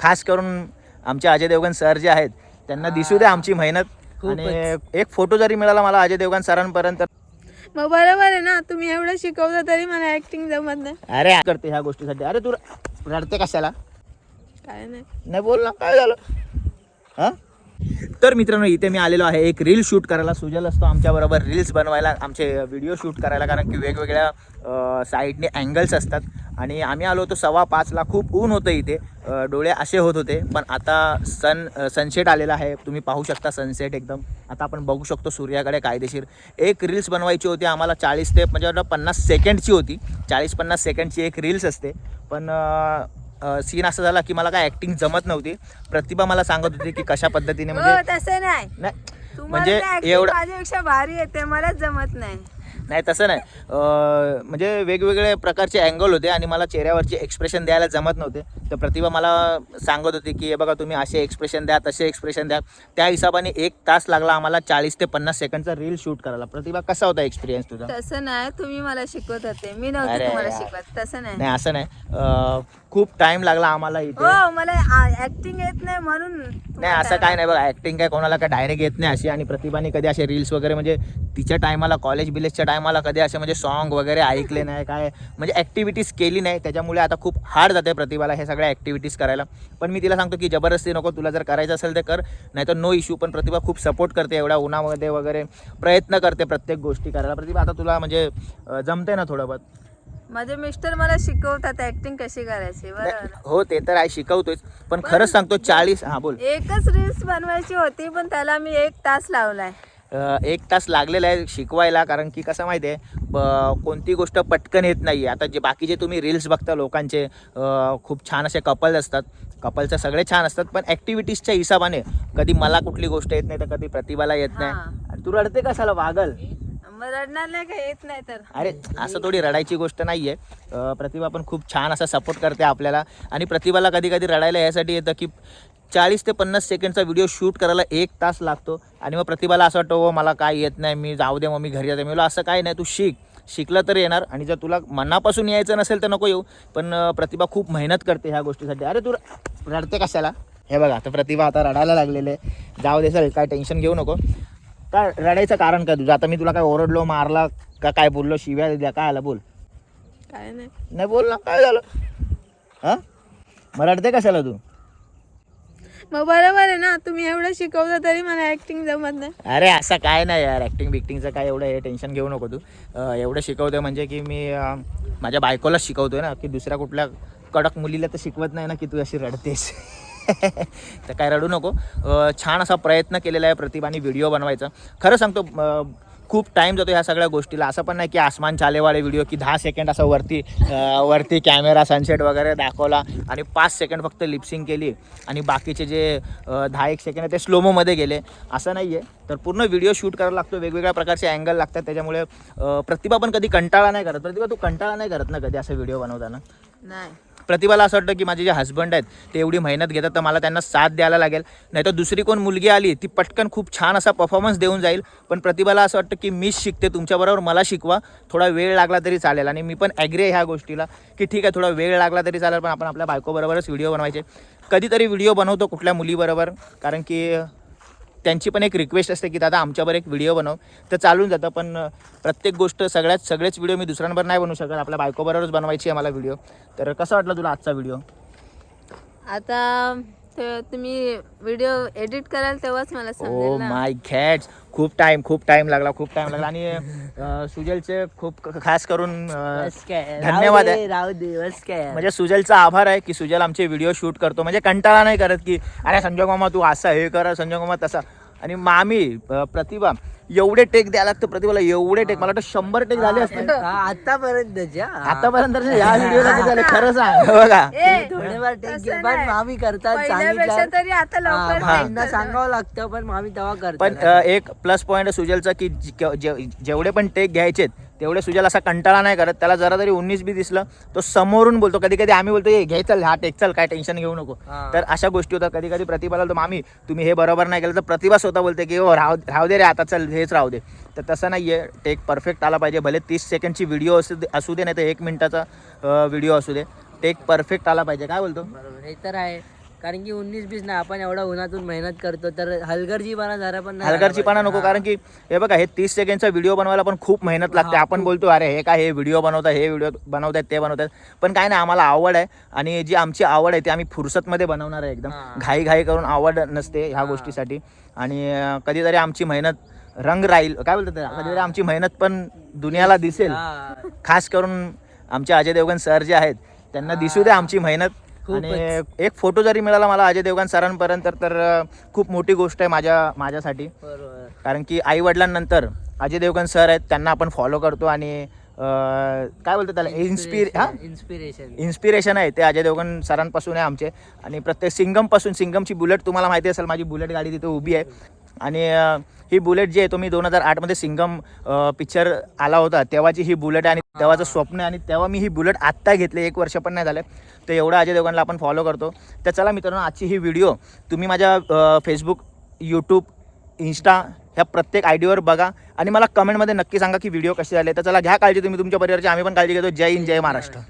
खास करून आमचे अजय देवगण सर जे आहेत त्यांना दिसू दे आमची मेहनत. आणि एक फोटो जरी मिळाला मला अजय देवगण सरांपर्यंत मग बरोबर आहे ना तुम्ही एवढं शिकवलं तरी मला ऍक्टिंग जमत नाही. अरे करते ह्या गोष्टीसाठी. अरे तू रडते कशाला? काय नाही. नाही बोल ना काय झालं? हा? तर मित्रांनो इथे मी आलेलो आहे. एक रील शूट करायला. सुजल असतो आमच्याबरोबर रील्स बनवायला आमचे व्हिडिओ शूट करायला. कारण की वेगवेगळ्या साईडने अँगल्स असतात. आणि आम्ही आलो होतो सव्वा पाचला. खूप ऊन होतं इथे. डोळे असे होत होते. पण आता सन सनसेट आलेला आहे. तुम्ही पाहू शकता सनसेट एकदम. आता आपण बघू शकतो सूर्याकडे कायदेशीर. एक रील्स बनवायची होती. आम्हाला चाळीस ते म्हणजे वाटतं पन्नास सेकंडची होती. चाळीस पन्नास सेकंडची एक रील्स असते. पण सीन असं झाला की मला काय ॲक्टिंग जमत नव्हती. प्रतिभा मला सांगत होती की कशा पद्धतीने म्हणजे हो तसं नाही. म्हणजे एवढं माझ्यापेक्षा भारी येते. मलाच जमत नाही. नाही तसं नाही. म्हणजे वेगवेगळे प्रकारचे अँगल होते आणि मला चेहऱ्यावरचे एक्सप्रेशन द्यायला जमत नव्हते. तर प्रतिभा मला सांगत होती की हे बघा तुम्ही असे एक्सप्रेशन द्या तसे एक्सप्रेशन द्या. त्या हिशोबाने एक तास लागला आम्हाला चाळीस ते पन्नास सेकंडचा रील शूट करायला. प्रतिभा कसा होता एक्सपिरियन्स तुझा? तसं नाही तुम्ही मला शिकवत होते. मी नव्हते तुम्हाला. शिकवत. तसं नाही. नाही असं नाही. खूप टाइम लागला आम्हाला इथे. हो मला ऍक्टिंग येत नाही म्हणून नाही असं काय नाही बघा. ऍक्टिंग काय कोणाला काय डायरेक्ट येत नाही अशी. आणि प्रतिभाने कधी असे रील्स वगैरे म्हणजे तिच्या टायमाला कॉलेज बिलेजच्या टायमाला कधी असे म्हणजे सॉन्ग वगैरे ऐकले नाही काय म्हणजे ॲक्टिव्हिटीज केली नाही. त्याच्यामुळे आता खूप हार्ड जाते प्रतिभाला हे सगळ्या ॲक्टिव्हिटीज करायला. पण मी तिला सांगतो की जबरदस्ती नको तुला जर करायचं असेल तर कर. नाही तर नो इश्यू पण प्रतिभा खूप सपोर्ट करते एवढ्या उन्हामध्ये वगैरे. प्रयत्न करते प्रत्येक गोष्टी करायला. प्रतिभा आता तुला म्हणजे जमते ना थोडं बहुत? माझे मिस्टर मला शिकवतात ऍक्टिंग कशी करायची बरोबर? हो ते तर आहे शिकवतोच पण खरंच सांगतो चाळीस हां बोल. एकच रील्स बनवायची होती पण त्याला मी एक तास लावलाय. एक तास लागलेला आहे शिकवायला कारण की कसं माहिती आहे ब- कोणती गोष्ट पटकन येत नाही आहे आता जे बाकीचे तुम्ही रील्स बघता लोकांचे खूप छान असे कपल्स असतात. कपलचं सगळे छान असतात पण ॲक्टिव्हिटीजच्या हिशोबाने कधी मला कुठली गोष्ट येत नाही तर कधी प्रतिभाला येत नाही. तू रडते कशाला वागल? रडणार नाही का? येत नाही तर. अरे असं थोडी रडायची गोष्ट नाही आहे प्रतिभा पण खूप छान असा सपोर्ट करते आपल्याला. आणि प्रतिभाला कधी कधी रडायला यासाठी येतं की चाळीस ते पन्नास सेकंडचा व्हिडिओ शूट करायला एक तास लागतो. आणि मग प्रतिभाला असं वाटतं "हो, मला काय येत नाही मी जाऊ दे मग मी घरी जाते. मी असं काय नाही तू शिक. शिकलं तर येणार आणि जर तुला मनापासून यायचं नसेल तर नको येऊ. पण प्रतिभा खूप मेहनत करते ह्या गोष्टीसाठी. अरे तू रडते कशाला? हे बघा आता प्रतिभा आता रडायला लागलेले जाऊ दे चल काय टेन्शन घेऊ नको. काय रडायचं कारण काय तुझं? आता मी तुला काय ओरडलो मारला का काय बोललो शिव्या द्या काय आला बोल. काय नाही. नाही बोल ना काय झालं? हां? मग रडते कशाला तू? मग बरोबर आहे ना तुम्ही एवढं शिकवलं तरी मला ऍक्टिंग जमत नाही. अरे असं काय नाही यार ॲक्टिंग बिक्टिंगचं काय एवढं हे टेन्शन घेऊ नको तू. अं, एवढं शिकवतोय म्हणजे की मी अं, माझ्या बायकोलाच शिकवतोय ना की दुसऱ्या कुठल्या कडक मुलीला तर शिकवत नाही ना की तू अशी रडतेस. तर काय रडू नको. अं, छान असा प्रयत्न केलेला आहे प्रतिभाने व्हिडिओ बनवायचा. खरं सांगतो अं, खूप टाईम जातो ह्या सगळ्या गोष्टीला. असं पण नाही की आसमान चालेवाले व्हिडिओ की दहा सेकंड असं वरती वरती कॅमेरा सनसेट वगैरे दाखवला आणि पाच सेकंड फक्त लिप्सिंग केली आणि बाकीचे जे दहा एक सेकंड आहे ते स्लोमोमध्ये गेले. असं नाही आहे तर पूर्ण व्हिडिओ शूट करायला लागतो. वेगवेगळ्या प्रकारचे अँगल लागतात. त्याच्यामुळे प्रतिभा पण कधी कंटाळा नाही करत. प्रतिभा तू कंटाळा नाही करत ना कधी असं व्हिडिओ बनवताना? नाही. प्रतिभाला असं वाटतं की माझे जे हस्बंड आहेत ते एवढी मेहनत घेतात तर मला त्यांना साथ द्यायला लागेल. नाही तर दुसरी कोण मुलगी आली ती पटकन खूप छान असा परफॉर्मन्स देऊन जाईल. पण प्रतिभाला असं वाटतं की मीच शिकते तुमच्याबरोबर मला शिकवा. थोडा वेळ लागला तरी चालेल. आणि मी पण ॲग्री आहे ह्या गोष्टीला की ठीक आहे थोडा वेळ लागला तरी चालेल पण आपण आपल्या बायकोबरोबरच व्हिडिओ बनवायचे. कधीतरी व्हिडिओ बनवतो कुठल्या मुलीबरोबर कारण की त्यांची पण एक रिक्वेस्ट असते की दादा आमच्यावर एक व्हिडिओ बनव. तर चालून जातं. पण प्रत्येक गोष्ट सगळ्यात सगळेच व्हिडिओ मी दुसऱ्यांवर नाही बनवू शकत. आपल्या बायकोबरोबरच बनवायची आहे मला व्हिडिओ तर कसं वाटलं तुला आजचा व्हिडिओ आता ते तुम्ही व्हिडिओ एडिट कराल तेव्हाच मला ओ समजेल ना. माय गॅड खूप टाइम खूप टाइम लागला खूप टाइम लागला. आणि अं, सुजलचे खूप ख- खास करून अं, धन्यवाद आहे. राहू दे बस काय म्हणजे सुजलचा आभार आहे की सुजल आमचे व्हिडिओ शूट करतो. म्हणजे कंटाळा नाही करत की अरे संजय मामा तू असा हे कर संजय मामा तसा. आणि मामी अं, प्रतिभा एवढे टेक द्यायला लागतं प्रतिभाला एवढे टेक मला वाटतं शंभर टेक झाले असते आतापर्यंतच्या. आतापर्यंत या व्हिडिओला किती झाले खरं सांग. बघा. थोडेफार टेक घे पण. मामी करतात सांगितलं. तरी आता लवकर हा. सांगावं लागतं पण मामी तेव्हा पण करतात अ, एक प्लस पॉईंट सुजलचा की जे- जे- जेवढे पण टेक घ्यायचेत तेवढे सुजल असा कंटाळा नाही करत. त्याला जरा तरी उन्नीस बी दिसलं तो समोरून बोलतो. कधी कधी आम्ही बोलतो "ए, घे चल हा टेक चल काय टेन्शन घेऊ नको. तर अशा गोष्टी होतात. कधी कधी प्रतिभाला तो मामी तुम्ही हे बरोबर नाही केलं. तर प्रतिभा स्वतः बोलते की हो राहू राहू दे रे आता चल हेच राहू दे. तर तसं नाही आहे टेक परफेक्ट आला पाहिजे. भले तीस सेकंडची व्हिडिओ असू दे असू दे नाही तर एक मिनिटाचा व्हिडिओ असू दे. टेक परफेक्ट आला पाहिजे. काय बोलतो? हे तर आहे. कारण की उन्नीस बीस ना आपण एवढा उन्हातून मेहनत करतो तर हलगर्जीपणा जरा पण नाही हलगर्जीपणा नको कारण की हे बघा हे तीस सेकंडचा व्हिडिओ बनवायला पण खूप मेहनत लागते. आपण बोलतो अरे हे काय हे व्हिडिओ बनवतात हे व्हिडिओ बनवतात ते बनवतात पण काय नाही आम्हाला आवड आहे आणि जी आमची आवड आहे ती आम्ही फुरसतमध्ये बनवणार आहे एकदम. घाई घाई करून आवड नसते ह्या गोष्टीसाठी. आणि कधीतरी आमची मेहनत रंग राहील. काय बोलतात? कधीतरी आमची मेहनत पण दुनियाला दिसेल. खास करून आमचे अजय देवगण सर जे आहेत त्यांना दिसू दे आमची मेहनत. आणि एक फोटो जरी मिळाला मला अजय देवगण सरांपर्यंत तर- खूप मोठी गोष्ट आहे माझ्या माझ्यासाठी. कारण की आई वडिलांनंतर अजय देवगण सर आहेत त्यांना आपण फॉलो करतो आणि काय बोलतात त्याला? इन्स्पिर हा? इन्स्पिरेशन इन्स्पिरेशन आहे. ते अजय देवगण सरांपासून आहे आमचे. आणि प्रत्येक सिंगमपासून सिंगमची बुलेट तुम्हाला माहिती असेल माझी बुलेट गाडी तिथे उभी आहे. आणि ही बुलेट जी आहे तो मी दोन हजार आठमध्ये सिंगम पिक्चर आला होता. तेव्हाची ही बुलेट आणि तेव्हाचं स्वप्न आहे आणि तेव्हा मी ही बुलेट आत्ता घेतली. एक वर्ष पण नाही झालं. तर एवढं अजय देवगणला आपण फॉलो करतो. तर चला मित्रांनो आजची ही व्हिडिओ तुम्ही माझ्या फेसबुक यूट्यूब इन्स्टा ह्या प्रत्येक आय डीवर बघा. आणि मला कमेंटमध्ये नक्की सांगा की व्हिडिओ कसे झाले तर चला घ्या काळजी तुम्ही. तुमच्या परिवाराची आम्ही पण काळजी घेतो. जय हिंद जय महाराष्ट्र.